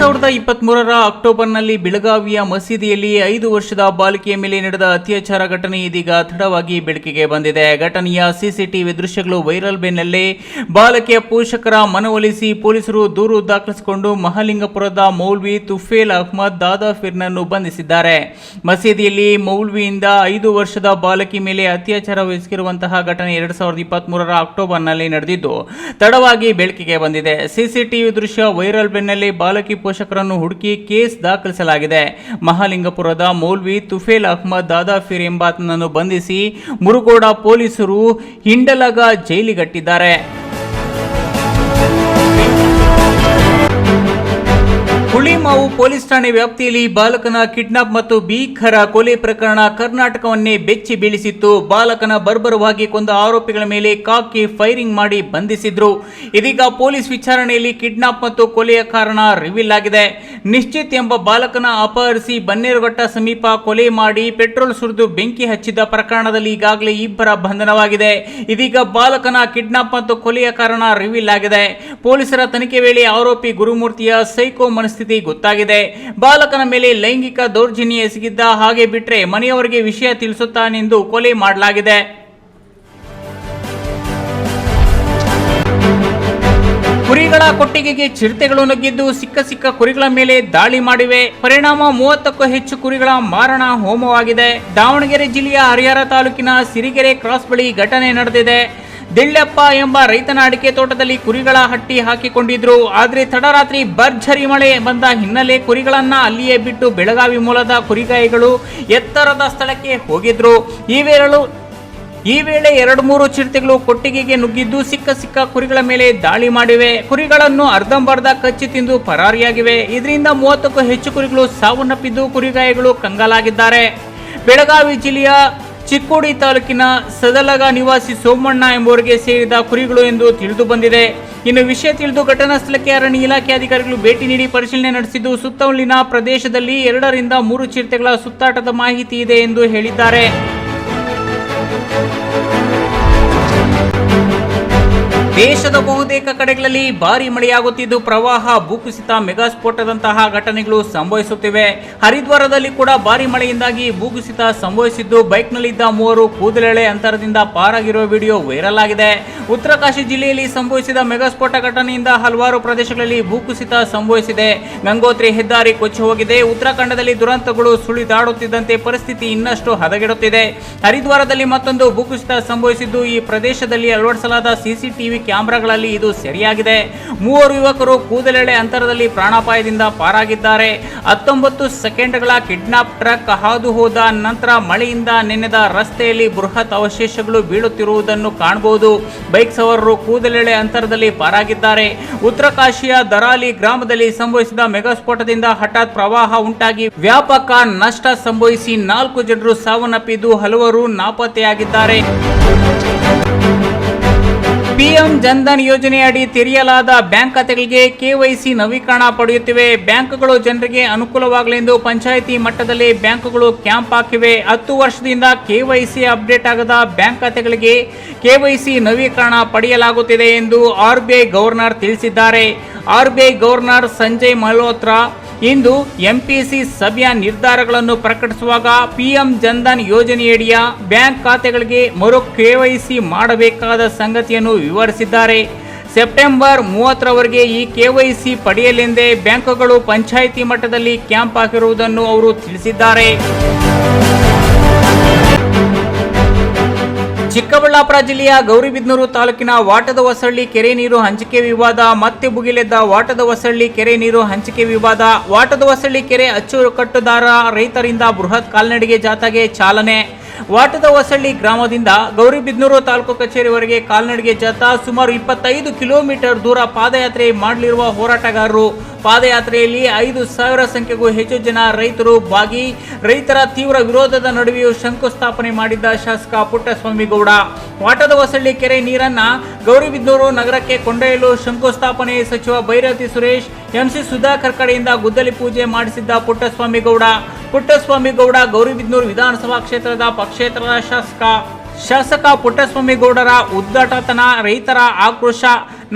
ಸಾವಿರದ ಇಪ್ಪತ್ತ್ ಮೂರರ ಅಕ್ಟೋಬರ್ನಲ್ಲಿ ಬೆಳಗಾವಿಯ ಮಸೀದಿಯಲ್ಲಿ ಐದು ವರ್ಷದ ಬಾಲಕಿಯ ಮೇಲೆ ನಡೆದ ಅತ್ಯಾಚಾರ ಘಟನೆ ಇದೀಗ ತಡವಾಗಿ ಬೆಳಕಿಗೆ ಬಂದಿದೆ. ಘಟನೆಯ ಸಿಸಿಟಿವಿ ದೃಶ್ಯಗಳು ವೈರಲ್ ಬೆನ್ನಲ್ಲೇ ಬಾಲಕಿಯ ಪೋಷಕರ ಮನವೊಲಿಸಿ ಪೊಲೀಸರು ದೂರು ದಾಖಲಿಸಿಕೊಂಡು ಮಹಾಲಿಂಗಪುರದ ಮೌಲ್ವಿ ತುಫೇಲ್ ಅಹ್ಮದ್ ದಾದಾಫಿರ್ನನ್ನು ಬಂಧಿಸಿದ್ದಾರೆ. ಮಸೀದಿಯಲ್ಲಿ ಮೌಲ್ವಿಯಿಂದ ಐದು ವರ್ಷದ ಬಾಲಕಿ ಮೇಲೆ ಅತ್ಯಾಚಾರ ವಹಿಸಿರುವಂತಹ ಘಟನೆ ಎರಡ್ ಸಾವಿರದ ಇಪ್ಪತ್ತ್ ಮೂರರ ಅಕ್ಟೋಬರ್ನಲ್ಲಿ ನಡೆದಿದ್ದು, ತಡವಾಗಿ ಬೆಳಕಿಗೆ ಬಂದಿದೆ. ಸಿಸಿಟಿವಿ ದೃಶ್ಯ ವೈರಲ್ ಬೆನ್ನಲ್ಲೇ ಬಾಲಕಿ ಪೋಷಕರನ್ನು ಹುಡುಕಿ ಕೇಸ್ ದಾಖಲಿಸಲಾಗಿದೆ. ಮಹಾಲಿಂಗಪುರದ ಮೌಲ್ವಿ ತುಫೇಲ್ ಅಹ್ಮದ್ ದಾದಾಫಿರ್ ಎಂಬಾತನನ್ನು ಬಂಧಿಸಿ ಮುರುಗೋಡ ಪೊಲೀಸರು ಹಿಂಡಲಗ ಜೈಲಿಗಟ್ಟಿದ್ದಾರೆ. ಹುಳಿಮಾವು ಪೊಲೀಸ್ ಠಾಣೆ ವ್ಯಾಪ್ತಿಯಲ್ಲಿ ಬಾಲಕನ ಕಿಡ್ನಾಪ್ ಮತ್ತು ಭೀಕರ ಕೊಲೆ ಪ್ರಕರಣ ಕರ್ನಾಟಕವನ್ನೇ ಬೆಚ್ಚಿ ಬೀಳಿಸಿತ್ತು ಬಾಲಕನ ಬರ್ಬರವಾಗಿ ಕೊಂದ ಆರೋಪಿಗಳ ಮೇಲೆ ಕಾಕಿ ಫೈರಿಂಗ್ ಮಾಡಿ ಬಂಧಿಸಿದ್ರು ಇದೀಗ ಪೊಲೀಸ್ ವಿಚಾರಣೆಯಲ್ಲಿ ಕಿಡ್ನಾಪ್ ಮತ್ತು ಕೊಲೆಯ ಕಾರಣ ರಿವೀಲ್ ಆಗಿದೆ ನಿಶ್ಚಿತ್ ಎಂಬ ಬಾಲಕನ ಅಪಹರಿಸಿ ಬನ್ನೇರುಘಟ್ಟ ಸಮೀಪ ಕೊಲೆ ಮಾಡಿ ಪೆಟ್ರೋಲ್ ಸುರಿದು ಬೆಂಕಿ ಹಚ್ಚಿದ ಪ್ರಕರಣದಲ್ಲಿ ಈಗಾಗಲೇ ಇಬ್ಬರ ಬಂಧನವಾಗಿದೆ ಇದೀಗ ಬಾಲಕನ ಕಿಡ್ನಾಪ್ ಮತ್ತು ಕೊಲೆಯ ಕಾರಣ ರಿವೀಲ್ ಆಗಿದೆ ಪೊಲೀಸರ ತನಿಖೆ ವೇಳೆ ಆರೋಪಿ ಗುರುಮೂರ್ತಿಯ ಸೈಕೋ ಮನಸ್ಥಿತಿ ಗೊತ್ತಾಗಿದೆ. ಬಾಲಕನ ಮೇಲೆ ಲೈಂಗಿಕ ದೌರ್ಜನ್ಯ ಎಸಗಿದ್ದ ಹಾಗೆ ಬಿಟ್ರೆ ಮನೆಯವರಿಗೆ ವಿಷಯ ತಿಳಿಸುತ್ತಾನೆಂದು ಕೊಲೆ ಮಾಡಲಾಗಿದೆ. ಕುರಿಗಳ ಕೊಟ್ಟಿಗೆಗೆ ಚಿರತೆಗಳು ನುಗ್ಗಿದ್ದು ಸಿಕ್ಕ ಸಿಕ್ಕ ಕುರಿಗಳ ಮೇಲೆ ದಾಳಿ ಮಾಡಿವೆ. ಪರಿಣಾಮ ಮೂವತ್ತಕ್ಕೂ ಹೆಚ್ಚು ಕುರಿಗಳ ಮಾರಣ ಹೋಮವಾಗಿದೆ. ದಾವಣಗೆರೆ ಜಿಲ್ಲೆಯ ಹರಿಹರ ತಾಲೂಕಿನ ಸಿರಿಗೆರೆ ಕ್ರಾಸ್ ಬಳಿ ಘಟನೆ ನಡೆದಿದೆ. ದಿಳ್ಳೆಪ್ಪ ಎಂಬ ರೈತನ ಅಡಿಕೆ ತೋಟದಲ್ಲಿ ಕುರಿಗಳ ಹಟ್ಟಿ ಹಾಕಿಕೊಂಡಿದ್ರು. ಆದರೆ ತಡರಾತ್ರಿ ಭರ್ಜರಿ ಮಳೆ ಬಂದ ಹಿನ್ನೆಲೆ ಕುರಿಗಳನ್ನ ಅಲ್ಲಿಯೇ ಬಿಟ್ಟು ಬೆಳಗಾವಿ ಮೂಲದ ಕುರಿಗಾಯಿಗಳು ಎತ್ತರದ ಸ್ಥಳಕ್ಕೆ ಹೋಗಿದ್ರು. ಈ ವೇಳೆ ಈ ವೇಳೆ ಎರಡು ಮೂರು ಚಿರತೆಗಳು ಕೊಟ್ಟಿಗೆಗೆ ನುಗ್ಗಿದ್ದು ಸಿಕ್ಕ ಸಿಕ್ಕ ಕುರಿಗಳ ಮೇಲೆ ದಾಳಿ ಮಾಡಿವೆ. ಕುರಿಗಳನ್ನು ಅರ್ಧಂಬರ್ಧ ಕಚ್ಚಿ ತಿಂದು ಪರಾರಿಯಾಗಿವೆ. ಇದರಿಂದ ಮೂವತ್ತಕ್ಕೂ ಹೆಚ್ಚು ಕುರಿಗಳು ಸಾವನ್ನಪ್ಪಿದ್ದು ಕುರಿಗಾಯಿಗಳು ಕಂಗಾಲಾಗಿದ್ದಾರೆ. ಬೆಳಗಾವಿ ಜಿಲ್ಲೆಯ ಚಿಕ್ಕೋಡಿ ತಾಲೂಕಿನ ಸದಲಗ ನಿವಾಸಿ ಸೋಮಣ್ಣ ಎಂಬುವರಿಗೆ ಸೇರಿದ ಕುರಿಗಳು ಎಂದು ತಿಳಿದು ಬಂದಿದೆ. ಇನ್ನು ವಿಷಯ ತಿಳಿದು ಘಟನಾ ಸ್ಥಳಕ್ಕೆ ಅರಣ್ಯ ಇಲಾಖೆ ಅಧಿಕಾರಿಗಳು ಭೇಟಿ ನೀಡಿ ಪರಿಶೀಲನೆ ನಡೆಸಿದ್ದು, ಸುತ್ತಮುತ್ತಲಿನ ಪ್ರದೇಶದಲ್ಲಿ ಎರಡರಿಂದ ಮೂರು ಚಿರತೆಗಳ ಸುತ್ತಾಟದ ಮಾಹಿತಿ ಇದೆ ಎಂದು ಹೇಳಿದ್ದಾರೆ. ದೇಶದ ಬಹುತೇಕ ಕಡೆಗಳಲ್ಲಿ ಭಾರಿ ಮಳೆಯಾಗುತ್ತಿದ್ದು ಪ್ರವಾಹ, ಭೂಕುಸಿತ, ಮೆಗಾಸ್ಫೋಟದಂತಹ ಘಟನೆಗಳು ಸಂಭವಿಸುತ್ತಿವೆ. ಹರಿದ್ವಾರದಲ್ಲಿ ಕೂಡ ಭಾರಿ ಮಳೆಯಿಂದಾಗಿ ಭೂಕುಸಿತ ಸಂಭವಿಸಿದ್ದು, ಬೈಕ್ನಲ್ಲಿದ್ದ ಮೂವರು ಕೂದಲೆಳೆ ಅಂತರದಿಂದ ಪಾರಾಗಿರುವ ವಿಡಿಯೋ ವೈರಲ್ ಆಗಿದೆ. ಉತ್ತರಕಾಶಿ ಜಿಲ್ಲೆಯಲ್ಲಿ ಸಂಭವಿಸಿದ ಮೆಗಾಸ್ಫೋಟ ಘಟನೆಯಿಂದ ಹಲವಾರು ಪ್ರದೇಶಗಳಲ್ಲಿ ಭೂಕುಸಿತ ಸಂಭವಿಸಿದೆ. ಗಂಗೋತ್ರಿ ಹೆದ್ದಾರಿ ಕೊಚ್ಚಿ ಹೋಗಿದೆ. ಉತ್ತರಾಖಂಡದಲ್ಲಿ ದುರಂತಗಳು ಸುಳಿದಾಡುತ್ತಿದ್ದಂತೆ ಪರಿಸ್ಥಿತಿ ಇನ್ನಷ್ಟು ಹದಗೆಡುತ್ತಿದೆ. ಹರಿದ್ವಾರದಲ್ಲಿ ಮತ್ತೊಂದು ಭೂಕುಸಿತ ಸಂಭವಿಸಿದ್ದು, ಈ ಪ್ರದೇಶದಲ್ಲಿ ಅಳವಡಿಸಲಾದ ಸಿಸಿಟಿವಿ ಕ್ಯಾಮೆರಾಗಳಲ್ಲಿ ಇದು ಸರಿಯಾಗಿದೆ. ಮೂವರು ಯುವಕರು ಕೂದಲೆಳೆ ಅಂತರದಲ್ಲಿ ಪ್ರಾಣಾಪಾಯದಿಂದ ಪಾರಾಗಿದ್ದಾರೆ. ಹತ್ತೊಂಬತ್ತು ಸೆಕೆಂಡ್ಗಳ ಕಿಡ್ನಾಪ್ ಟ್ರಕ್ ಹಾದು ಹೋದ ನಂತರ ಮಳೆಯಿಂದ ನೆನೆದ ರಸ್ತೆಯಲ್ಲಿ ಬೃಹತ್ ಅವಶೇಷಗಳು ಬೀಳುತ್ತಿರುವುದನ್ನು ಕಾಣಬಹುದು. ಬೈಕ್ ಸವಾರರು ಕೂದಲೆಳೆ ಅಂತರದಲ್ಲಿ ಪಾರಾಗಿದ್ದಾರೆ. ಉತ್ತರಕಾಶಿಯ ದರಾಲಿ ಗ್ರಾಮದಲ್ಲಿ ಸಂಭವಿಸಿದ ಮೆಗಾಸ್ಫೋಟದಿಂದ ಹಠಾತ್ ಪ್ರವಾಹ ಉಂಟಾಗಿ ವ್ಯಾಪಕ ನಷ್ಟ ಸಂಭವಿಸಿ ನಾಲ್ಕು ಜನರು ಸಾವನ್ನಪ್ಪಿದ್ದು ಹಲವರು ನಾಪತ್ತೆಯಾಗಿದ್ದಾರೆ. ಪಿಎಂ ಜನ್ಧನ್ ಯೋಜನೆಯಡಿ ತೆರೆಯಲಾದ ಬ್ಯಾಂಕ್ ಖಾತೆಗಳಿಗೆ ಕೆವೈಸಿ ನವೀಕರಣ ಪಡೆಯುತ್ತಿವೆ. ಬ್ಯಾಂಕ್ಗಳು ಜನರಿಗೆ ಅನುಕೂಲವಾಗಲೆಂದು ಪಂಚಾಯಿತಿ ಮಟ್ಟದಲ್ಲಿ ಬ್ಯಾಂಕ್ಗಳು ಕ್ಯಾಂಪ್ ಹಾಕಿವೆ. ಹತ್ತು ವರ್ಷದಿಂದ ಕೆವೈಸಿ ಅಪ್ಡೇಟ್ ಆಗದ ಬ್ಯಾಂಕ್ ಖಾತೆಗಳಿಗೆ ಕೆವೈಸಿ ನವೀಕರಣ ಪಡೆಯಲಾಗುತ್ತಿದೆ ಎಂದು ಆರ್ಬಿಐ ಗವರ್ನರ್ ತಿಳಿಸಿದ್ದಾರೆ. ಆರ್ಬಿಐ ಗವರ್ನರ್ ಸಂಜಯ್ ಮಲ್ಹೋತ್ರಾ ಇಂದು ಎಂಪಿಸಿ ಸಭೆಯ ನಿರ್ಧಾರಗಳನ್ನು ಪ್ರಕಟಿಸುವಾಗ ಪಿಎಂ ಜನ್ಧನ್ ಯೋಜನೆಯಡಿಯ ಬ್ಯಾಂಕ್ ಖಾತೆಗಳಿಗೆ ಮರು ಕೆವೈಸಿ ಮಾಡಬೇಕಾದ ಸಂಗತಿಯನ್ನು ವಿವರಿಸಿದ್ದಾರೆ. ಸೆಪ್ಟೆಂಬರ್ ಮೂವತ್ತರವರೆಗೆ ಈ ಕೆವೈಸಿ ಪಡೆಯಲೆಂದೇ ಬ್ಯಾಂಕುಗಳು ಪಂಚಾಯಿತಿ ಮಟ್ಟದಲ್ಲಿ ಕ್ಯಾಂಪ್ ಹಾಕಿರುವುದನ್ನು ಅವರು ತಿಳಿಸಿದ್ದಾರೆ. ಚಿಕ್ಕಬಳ್ಳಾಪುರ ಜಿಲ್ಲೆಯ ಗೌರಿಬಿದನೂರು ತಾಲೂಕಿನ ವಾಟದ ಹೊಸಳ್ಳಿ ಕೆರೆ ನೀರು ಹಂಚಿಕೆ ವಿವಾದ, ಮತ್ತೆ ಭುಗಿಲೆದ್ದ ವಾಟದ ಹೊಸಳ್ಳಿ ಕೆರೆ ನೀರು ಹಂಚಿಕೆ ವಿವಾದ, ವಾಟದ ಹೊಸಳ್ಳಿ ಕೆರೆ ಅಚ್ಚುಕಟ್ಟುದಾರ ರೈತರಿಂದ ಬೃಹತ್ ಕಾಲ್ನಡಿಗೆ ಜಾಥಾಗೆ ಚಾಲನೆ. ವಾಟದ ಹೊಸಳ್ಳಿ ಗ್ರಾಮದಿಂದ ಗೌರಿಬಿದನೂರು ತಾಲೂಕು ಕಚೇರಿವರೆಗೆ ಕಾಲ್ನಡಿಗೆ ಜಾಥಾ ಸುಮಾರು ಇಪ್ಪತ್ತೈದು ಕಿಲೋಮೀಟರ್ ದೂರ ಪಾದಯಾತ್ರೆ ಮಾಡಲಿರುವ ಹೋರಾಟಗಾರರು ಪಾದಯಾತ್ರೆಯಲ್ಲಿ ಐದು ಸಾವಿರ ಸಂಖ್ಯೆಗೂ ಹೆಚ್ಚು ಜನ ರೈತರು ಭಾಗಿ. ರೈತರ ತೀವ್ರ ವಿರೋಧದ ನಡುವೆಯೂ ಶಂಕುಸ್ಥಾಪನೆ ಮಾಡಿದ್ದ ಶಾಸಕ ಪುಟ್ಟಸ್ವಾಮಿ ಗೌಡ ವಾಟದ ಹೊಸಳ್ಳಿ ಕೆರೆ ನೀರನ್ನ ಗೌರಿಬಿದನೂರು ನಗರಕ್ಕೆ ಕೊಂಡೊಯ್ಯಲು ಶಂಕುಸ್ಥಾಪನೆ ಸಚಿವ ಭೈರತಿ ಸುರೇಶ್ ಎಂಸಿ ಸುಧಾಕರ್ ಕಡೆಯಿಂದ ಗುದ್ದಲಿ ಪೂಜೆ ಮಾಡಿಸಿದ್ದ ಪುಟ್ಟಸ್ವಾಮಿ ಗೌಡ ಪುಟ್ಟಸ್ವಾಮಿ ಗೌಡ ಗೌರಿಬಿದನೂರು ವಿಧಾನಸಭಾ ಕ್ಷೇತ್ರದ ಪಕ್ಷೇತರ ಶಾಸಕ. ಶಾಸಕ ಪುಟ್ಟಸ್ವಾಮಿ ಗೌಡರ ಉದ್ದಟತನ, ರೈತರ ಆಕ್ರೋಶ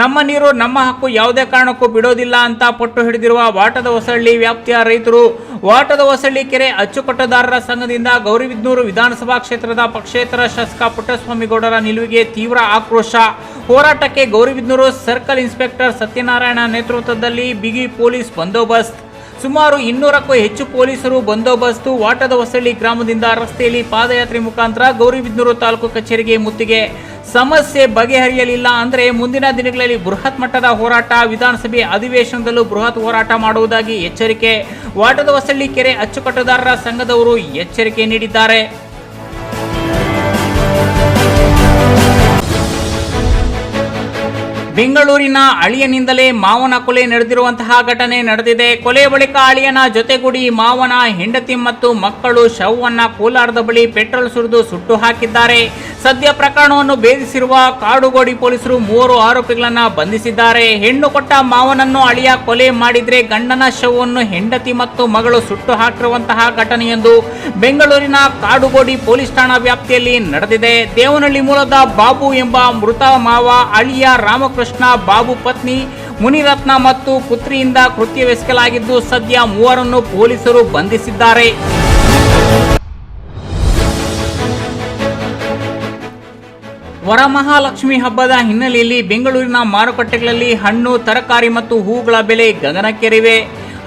ನಮ್ಮ ನೀರು, ನಮ್ಮ ಹಕ್ಕು ಯಾವುದೇ ಕಾರಣಕ್ಕೂ ಬಿಡೋದಿಲ್ಲ ಅಂತ ಪಟ್ಟು ಹಿಡಿದಿರುವ ವಾಟದ ಹೊಸಳ್ಳಿ ವ್ಯಾಪ್ತಿಯ ರೈತರು, ವಾಟದ ಹೊಸಳ್ಳಿ ಕೆರೆ ಅಚ್ಚುಕಟ್ಟುದಾರರ ಸಂಘದಿಂದ ಗೌರಿಬಿದ್ನೂರು ವಿಧಾನಸಭಾ ಕ್ಷೇತ್ರದ ಪಕ್ಷೇತರ ಶಾಸಕ ಪುಟ್ಟಸ್ವಾಮಿಗೌಡರ ನಿಲುವಿಗೆ ತೀವ್ರ ಆಕ್ರೋಶ. ಹೋರಾಟಕ್ಕೆ ಗೌರಿಬಿದ್ನೂರು ಸರ್ಕಲ್ ಇನ್ಸ್ಪೆಕ್ಟರ್ ಸತ್ಯನಾರಾಯಣ ನೇತೃತ್ವದಲ್ಲಿ ಬಿಗಿ ಪೊಲೀಸ್ ಬಂದೋಬಸ್ತ್. ಸುಮಾರು ಇನ್ನೂರಕ್ಕೂ ಹೆಚ್ಚು ಪೊಲೀಸರು ಬಂದೋಬಸ್ತು ವಾಟದ ಹೊಸಳ್ಳಿ ಗ್ರಾಮದಿಂದ ರಸ್ತೆಯಲ್ಲಿ ಪಾದಯಾತ್ರೆ ಮುಖಾಂತರ ಗೌರಿಬಿದ್ನೂರು ತಾಲೂಕು ಕಚೇರಿಗೆ ಮುತ್ತಿಗೆ. ಸಮಸ್ಯೆ ಬಗೆಹರಿಯಲಿಲ್ಲ ಅಂದರೆ ಮುಂದಿನ ದಿನಗಳಲ್ಲಿ ಬೃಹತ್ ಮಟ್ಟದ ಹೋರಾಟ, ವಿಧಾನಸಭೆ ಅಧಿವೇಶನದಲ್ಲೂ ಬೃಹತ್ ಹೋರಾಟ ಮಾಡುವುದಾಗಿ ಎಚ್ಚರಿಕೆ. ವಾಟದ ಹೊಸಳ್ಳಿ ಕೆರೆ ಅಚ್ಚುಕಟ್ಟುದಾರರ ಸಂಘದವರು ಎಚ್ಚರಿಕೆ ನೀಡಿದ್ದಾರೆ. ಬೆಂಗಳೂರಿನ ಅಳಿಯನಿಂದಲೇ ಮಾವನ ಕೊಲೆ ನಡೆದಿರುವಂತಹ ಘಟನೆ ನಡೆದಿದೆ. ಕೊಲೆ ಬಳಿಕ ಅಳಿಯನ ಜೊತೆಗೂಡಿ ಮಾವನ ಹೆಂಡತಿ ಮತ್ತು ಮಕ್ಕಳು ಶವವನ್ನ ಕೋಲಾರದ ಬಳಿ ಪೆಟ್ರೋಲ್ ಸುರಿದು ಸುಟ್ಟು ಹಾಕಿದ್ದಾರೆ. ಸದ್ಯ ಪ್ರಕರಣವನ್ನು ಭೇದಿಸಿರುವ ಕಾಡುಗೋಡಿ ಪೊಲೀಸರು ಮೂವರು ಆರೋಪಿಗಳನ್ನು ಬಂಧಿಸಿದ್ದಾರೆ. ಹೆಣ್ಣು ಕೊಟ್ಟ ಮಾವನನ್ನು ಅಳಿಯ ಕೊಲೆ ಮಾಡಿದ್ರೆ ಗಂಡನ ಶವವನ್ನು ಹೆಂಡತಿ ಮತ್ತು ಮಗಳು ಸುಟ್ಟು ಹಾಕಿರುವಂತಹ ಘಟನೆಯೊಂದು ಬೆಂಗಳೂರಿನ ಕಾಡುಗೋಡಿ ಪೊಲೀಸ್ ಠಾಣಾ ವ್ಯಾಪ್ತಿಯಲ್ಲಿ ನಡೆದಿದೆ. ದೇವನಹಳ್ಳಿ ಮೂಲದ ಬಾಬು ಎಂಬ ಮೃತ ಮಾವ ಅಳಿಯ ರಾಮಕೃಷ್ಣ ಬಾಬು ಪತ್ನಿ, ಮುನಿರತ್ನ ಮತ್ತು ಪುತ್ರಿಯಿಂದ ಕೃತ್ಯವೆಸಗಲಾಗಿದ್ದು ಸದ್ಯ ಮೂವರನ್ನು ಪೊಲೀಸರು ಬಂಧಿಸಿದ್ದಾರೆ. ವರಮಹಾಲಕ್ಷ್ಮಿ ಹಬ್ಬದ ಹಿನ್ನೆಲೆಯಲ್ಲಿ ಬೆಂಗಳೂರಿನ ಮಾರುಕಟ್ಟೆಗಳಲ್ಲಿ ಹಣ್ಣು, ತರಕಾರಿ ಮತ್ತು ಹೂಗಳ ಬೆಲೆ ಗಗನಕ್ಕೇರಿವೆ.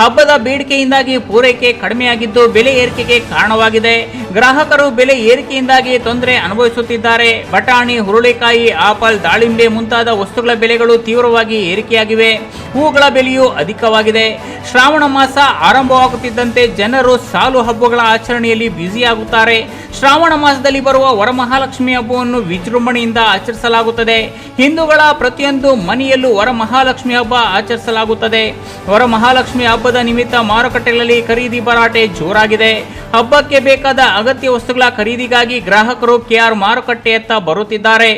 ಹಬ್ಬದ ಬೇಡಿಕೆಯಿಂದಾಗಿ ಪೂರೈಕೆ ಕಡಿಮೆಯಾಗಿದ್ದು ಬೆಲೆ ಏರಿಕೆಗೆ ಕಾರಣವಾಗಿದೆ. ಗ್ರಾಹಕರು ಬೆಲೆ ಏರಿಕೆಯಿಂದಾಗಿ ತೊಂದರೆ ಅನುಭವಿಸುತ್ತಿದ್ದಾರೆ. ಬಟಾಣಿ, ಹುರುಳಿಕಾಯಿ, ಆಪಲ್, ದಾಳಿಂಬೆ ಮುಂತಾದ ವಸ್ತುಗಳ ಬೆಲೆಗಳು ತೀವ್ರವಾಗಿ ಏರಿಕೆಯಾಗಿವೆ. ಹೂಗಳ ಬೆಲೆಯೂ ಅಧಿಕವಾಗಿದೆ. ಶ್ರಾವಣ ಮಾಸ ಆರಂಭವಾಗುತ್ತಿದ್ದಂತೆ ಜನರು ಸಾಲು ಹಬ್ಬಗಳ ಆಚರಣೆಯಲ್ಲಿ ಬ್ಯುಸಿಯಾಗುತ್ತಾರೆ. ಶ್ರಾವಣ ಮಾಸದಲ್ಲಿ ಬರುವ ವರಮಹಾಲಕ್ಷ್ಮಿ ಹಬ್ಬವನ್ನು ವಿಜೃಂಭಣೆಯಿಂದ ಆಚರಿಸಲಾಗುತ್ತದೆ. ಹಿಂದೂಗಳ ಪ್ರತಿಯೊಂದು ಮನೆಯಲ್ಲೂ ವರಮಹಾಲಕ್ಷ್ಮಿ ಹಬ್ಬ ಆಚರಿಸಲಾಗುತ್ತದೆ. ವರಮಹಾಲಕ್ಷ್ಮಿ ಹಬ್ಬದ ನಿಮಿತ್ತ ಮಾರುಕಟ್ಟೆಗಳಲ್ಲಿ ಖರೀದಿ ಭರಾಟೆ ಜೋರಾಗಿದೆ. ಹಬ್ಬಕ್ಕೆ ಬೇಕಾದ ಅಗತ್ಯ ವಸ್ತುಗಳ ಖರೀದಿಗಾಗಿ ಗ್ರಾಹಕರು ಕೆಆರ್ ಮಾರುಕಟ್ಟೆಯತ್ತ ಬರುತ್ತಿದ್ದಾರೆ.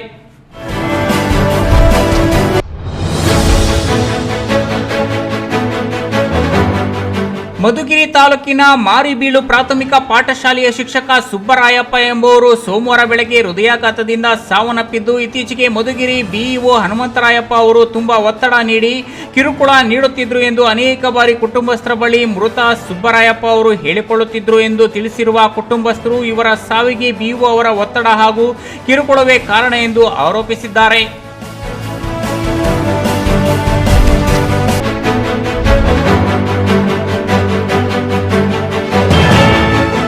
ಮಧುಗಿರಿ ತಾಲೂಕಿನ ಮಾರಿಬೀಳು ಪ್ರಾಥಮಿಕ ಪಾಠಶಾಲೆಯ ಶಿಕ್ಷಕ ಸುಬ್ಬರಾಯಪ್ಪ ಎಂಬುವರು ಸೋಮವಾರ ಬೆಳಗ್ಗೆ ಹೃದಯಾಘಾತದಿಂದ ಸಾವನ್ನಪ್ಪಿದ್ದು, ಇತ್ತೀಚೆಗೆ ಮಧುಗಿರಿ ಬಿಇಒ ಹನುಮಂತರಾಯಪ್ಪ ಅವರು ತುಂಬಾ ಒತ್ತಡ ನೀಡಿ ಕಿರುಕುಳ ನೀಡುತ್ತಿದ್ದರು ಎಂದು ಅನೇಕ ಬಾರಿ ಕುಟುಂಬಸ್ಥರ ಬಳಿ ಮೃತ ಸುಬ್ಬರಾಯಪ್ಪ ಅವರು ಹೇಳಿಕೊಳ್ಳುತ್ತಿದ್ದರು ಎಂದು ತಿಳಿಸಿರುವ ಕುಟುಂಬಸ್ಥರು, ಇವರ ಸಾವಿಗೆ ಬಿಇಒ ಅವರ ಒತ್ತಡ ಹಾಗೂ ಕಿರುಕುಳವೇ ಕಾರಣ ಎಂದು ಆರೋಪಿಸಿದ್ದಾರೆ.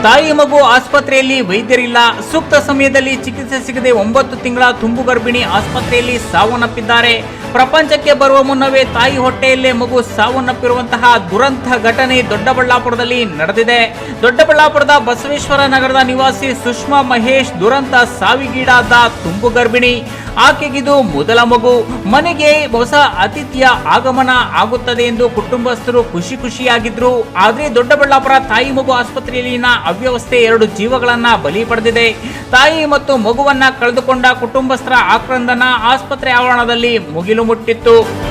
ತಾಯಿ ಮಗು ಆಸ್ಪತ್ರೆಯಲ್ಲಿ ವೈದ್ಯರಿಲ್ಲ. ಸೂಕ್ತ ಸಮಯದಲ್ಲಿ ಚಿಕಿತ್ಸೆ ಸಿಗದೆ ಒಂಬತ್ತು ತಿಂಗಳ ತುಂಬು ಗರ್ಭಿಣಿ ಆಸ್ಪತ್ರೆಯಲ್ಲಿ ಸಾವನ್ನಪ್ಪಿದ್ದಾರೆ. ಪ್ರಪಂಚಕ್ಕೆ ಬರುವ ಮುನ್ನವೇ ತಾಯಿ ಹೊಟ್ಟೆಯಲ್ಲೇ ಮಗು ಸಾವನ್ನಪ್ಪಿರುವಂತಹ ದುರಂತ ಘಟನೆ ದೊಡ್ಡಬಳ್ಳಾಪುರದಲ್ಲಿ ನಡೆದಿದೆ. ದೊಡ್ಡಬಳ್ಳಾಪುರದ ಬಸವೇಶ್ವರ ನಗರದ ನಿವಾಸಿ ಸುಷ್ಮಾ ಮಹೇಶ್ ದುರಂತ ಸಾವಿಗೀಡಾದ ತುಂಬು ಗರ್ಭಿಣಿ. ಆಕೆಗಿದು ಮೊದಲ ಮಗು. ಮನೆಗೆ ಹೊಸ ಅತಿಥಿಯ ಆಗಮನ ಆಗುತ್ತದೆ ಎಂದು ಕುಟುಂಬಸ್ಥರು ಖುಷಿ ಖುಷಿಯಾಗಿದ್ರು. ಆದ್ರೆ ದೊಡ್ಡಬಳ್ಳಾಪುರ ತಾಯಿ ಮಗು ಆಸ್ಪತ್ರೆಯಲ್ಲಿನ ಅವ್ಯವಸ್ಥೆ ಎರಡು ಜೀವಗಳನ್ನ ಬಲಿ ಪಡೆದಿದೆ. ತಾಯಿ ಮತ್ತು ಮಗುವನ್ನ ಕಳೆದುಕೊಂಡ ಕುಟುಂಬಸ್ಥರ ಆಕ್ರಂದನ ಆಸ್ಪತ್ರೆ ಆವರಣದಲ್ಲಿ ಮುಗಿಲು ಮುಟ್ಟಿತ್ತು.